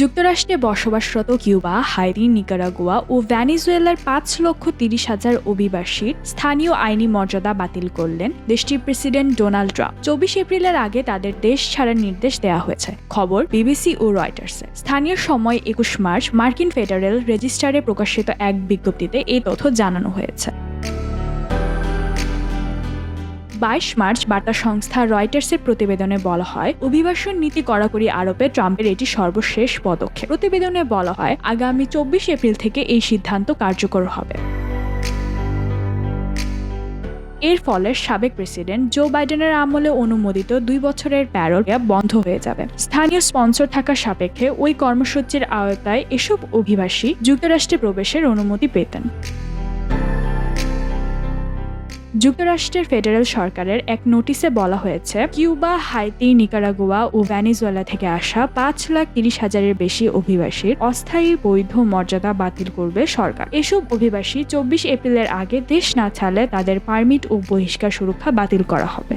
যুক্তরাষ্ট্রে বসবাসরত Cuba Haiti Nicaragua ও ভ্যানিজুয়েলার পাঁচ লক্ষ তিরিশ হাজার অভিবাসীর স্থানীয় আইনি মর্যাদা বাতিল করলেন দেশটির প্রেসিডেন্ট ডোনাল্ড ট্রাম্প। চব্বিশ এপ্রিলের আগে তাদের দেশ ছাড়ার নির্দেশ দেওয়া হয়েছে। খবর বিবিসি ও রয়টার্সে। স্থানীয় সময় একুশ মার্চ মার্কিন ফেডারেল রেজিস্টারে প্রকাশিত এক বিজ্ঞপ্তিতে এই তথ্য জানানো হয়েছে। বাইশ মার্চ বার্তা সংস্থা রয়টার্সের প্রতিবেদনে বলা হয়, অভিবাসন নীতি কড়াকড়ি আরোপে ট্রাম্পের এটি সর্বশেষ পদক্ষেপ। প্রতিবেদনে বলা হয়, আগামী চব্বিশ এপ্রিল থেকে এই সিদ্ধান্ত কার্যকর হবে। এর ফলে সাবেক প্রেসিডেন্ট জো বাইডেনের আমলে অনুমোদিত দুই বছরের প্যারোল বন্ধ হয়ে যাবে। স্থানীয় স্পন্সর থাকা সাপেক্ষে ওই কর্মসূচির আওতায় এসব অভিবাসী যুক্তরাষ্ট্রে প্রবেশের অনুমতি পেতেন। যুক্তরাষ্ট্রের ফেডারেল সরকারের এক নোটিশে বলা হয়েছে, কিউবা, হাইতি, নিকারাগুয়া ও ভ্যানিজুয়েলা থেকে আসা পাঁচ লাখ তিরিশ হাজারের বেশি অভিবাসীর অস্থায়ী বৈধ মর্যাদা বাতিল করবে সরকার। এসব অভিবাসী চব্বিশ এপ্রিলের আগে দেশ না ছাড়লে তাদের পারমিট ও বহিষ্কার সুরক্ষা বাতিল করা হবে।